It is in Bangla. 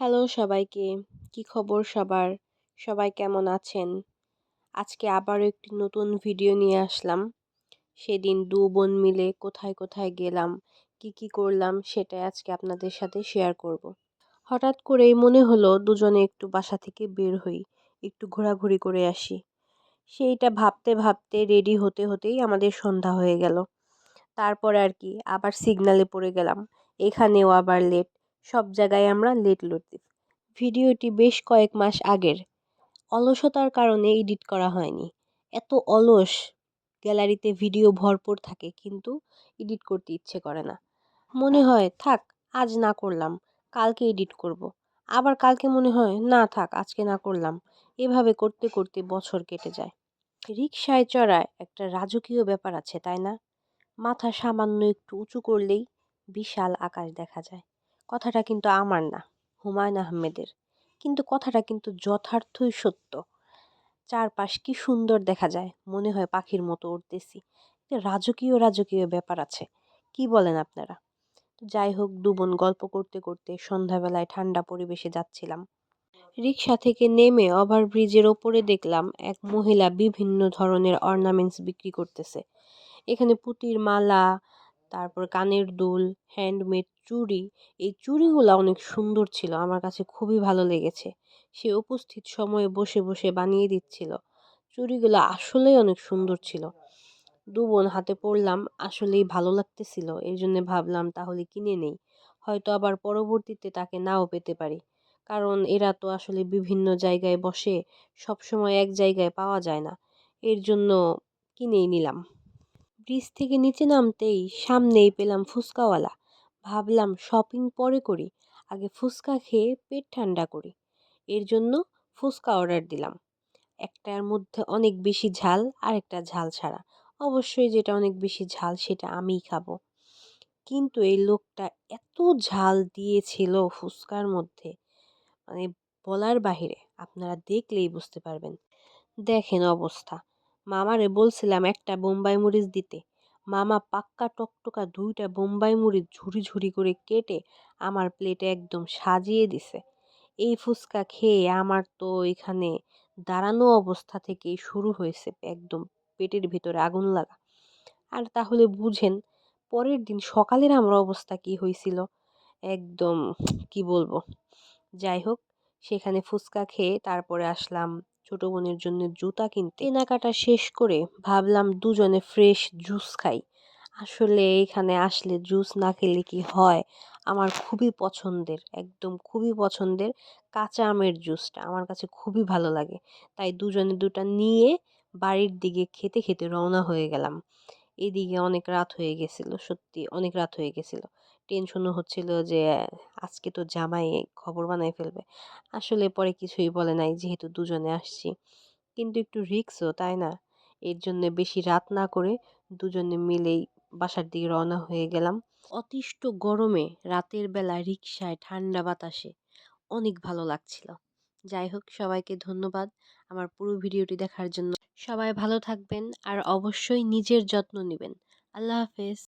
হ্যালো সবাইকে, কি খবর সবার? সবাই কেমন আছেন? আজকে আবারও একটি নতুন ভিডিও নিয়ে আসলাম। সেদিন দু বোন মিলে কোথায় কোথায় গেলাম, কি কি করলাম সেটাই আজকে আপনাদের সাথে শেয়ার করব। হঠাৎ করেই মনে হলো দুজনে একটু বাসা থেকে বের হই, একটু ঘোরাঘুরি করে আসি। সেইটা ভাবতে ভাবতে রেডি হতে হতেই আমাদের সন্ধ্যা হয়ে গেল। তারপর আর কি, আবার সিগনালে পড়ে গেলাম। এখানেও আবার লেট সব জায়গায় আমরা লেট লড়তে ভিডিওটি বেশ কয়েক মাস আগের। অলসতার কারণে এডিট করা হয়নি। এত অলস গ্যালারিতে ভিডিও ভরপুর থাকে, কিন্তু এডিট করতে ইচ্ছে করে না। মনে হয়, থাক, আজ না করলাম, কালকে এডিট করব। আবার কালকে মনে হয়, না, থাক, আজকে না করলাম। এভাবে করতে করতে বছর কেটে যায়। রিক্সায় চড়ায় একটা রাজকীয় ব্যাপার আছে, তাই না? মাথা সামান্য একটু উঁচু করলেই বিশাল আকাশ দেখা যায়। কথাটা কিন্তু আমার না, হুমায়ুন আহমেদের। কিন্তু কথাটা কিন্তু যথার্থই সত্য। চারপাশ কি সুন্দর দেখা যায়, মনে হয় পাখির মতো উঠতেছি রাজকীয় রাজকীয় ব্যাপার আছে, কি বলেন আপনারা? যাই হোক দুবন গল্প করতে করতে সন্ধ্যাবেলায় ঠান্ডা পরিবেশে যাচ্ছিলাম। রিক্সা থেকে নেমে ওভারব্রিজের ওপরে দেখলাম এক মহিলা বিভিন্ন ধরনের অর্নামেন্টস বিক্রি করতেছে। এখানে পুতির মালা তারপর কানের দুল হ্যান্ডমেড চুড়ি, এই চুড়িগুলো অনেক সুন্দর ছিল, আমার কাছে খুবই ভালো লেগেছে। সে উপস্থিত সময়ে বসে বসে বানিয়ে দিচ্ছিল। চুড়িগুলো আসলেই অনেক সুন্দর ছিল। দু বোন হাতে পড়লাম, আসলেই ভালো লাগতেছিল এই জন্য ভাবলাম তাহলে কিনে নেই, হয়তো আবার পরবর্তীতে তাকে নাও পেতে পারি। কারণ এরা তো আসলে বিভিন্ন জায়গায় বসে সবসময় এক জায়গায় পাওয়া যায় না, এর জন্য কিনেই নিলাম। ব্রিজ থেকে নিচে নামতেই সামনেই পেলাম ফুচকাওয়ালা। ভাবলাম শপিং পরে করি, আগে ফুচকা খেয়ে পেট ঠান্ডা করি। এর জন্য ফুচকা অর্ডার দিলাম। একটার মধ্যে অনেক বেশি ঝাল আর একটা ঝাল ছাড়া। অবশ্যই যেটা অনেক বেশি ঝাল সেটা আমিই খাব। কিন্তু এই লোকটা এত ঝাল দিয়েছিল ফুচকার মধ্যে মানে বলার বাহিরে, আপনারা দেখলেই বুঝতে পারবেন। দেখেন অবস্থা। মামারে বলছিলাম একটা বোম্বাই মরিচ দিতে। মামা পাক্কা টকটকা দুইটা বোম্বাই মরিচ ঝুড়ি ঝুড়ি করে কেটে আমার প্লেটে একদম সাজিয়ে দিছে। এই ফুচকা খেয়ে আমার তো এখানে দাঁড়ানো অবস্থা থেকেই শুরু হয়েছে একদম পেটের ভিতরে আগুন লাগা। আর তাহলে বুঝেন, পরের দিন সকালের আমার অবস্থা কি হয়েছিল? একদম কি বলব? যাই হোক, সেখানে ফুচকা খেয়ে তারপরে আসলাম ছোট বোনের জন্য জুতা কিনতে। কেনাকাটা শেষ করে ভাবলাম দুজনে ফ্রেশ জুস খাই। আসলে এখানে আসলে জুস না খেলে কি হয়? আমার খুবই পছন্দের, একদম খুবই পছন্দের কাঁচা আমের জুসটা আমার কাছে খুবই ভালো লাগে। তাই দুজনে দুটা নিয়ে বাড়ির দিকে খেতে খেতে রওনা হয়ে গেলাম। এদিকে অনেক রাত হয়ে গেছিল, সত্যি অনেক রাত হয়ে গেছিল। টেনশনও হচ্ছিল যে, আজকে তো জামাই খবর বানাই ফেলবে। আসলে পরে কিছুই বলে নাই, যেহেতু দুজনে আসছি। কিন্তু একটু রিক্সও তাই না? এর জন্য বেশি রাত না করে দুজনে মিলেই বাসার দিকে রওনা হয়ে গেলাম। অতিষ্ঠ গরমে রাতের বেলা রিক্সায় ঠান্ডা বাতাসে অনেক ভালো লাগছিল। যাই হোক, সবাইকে ধন্যবাদ আমার পুরো ভিডিওটি দেখার জন্য। সবাই ভালো থাকবেন আর অবশ্যই নিজের যত্ন নেবেন। আল্লাহ হাফেজ।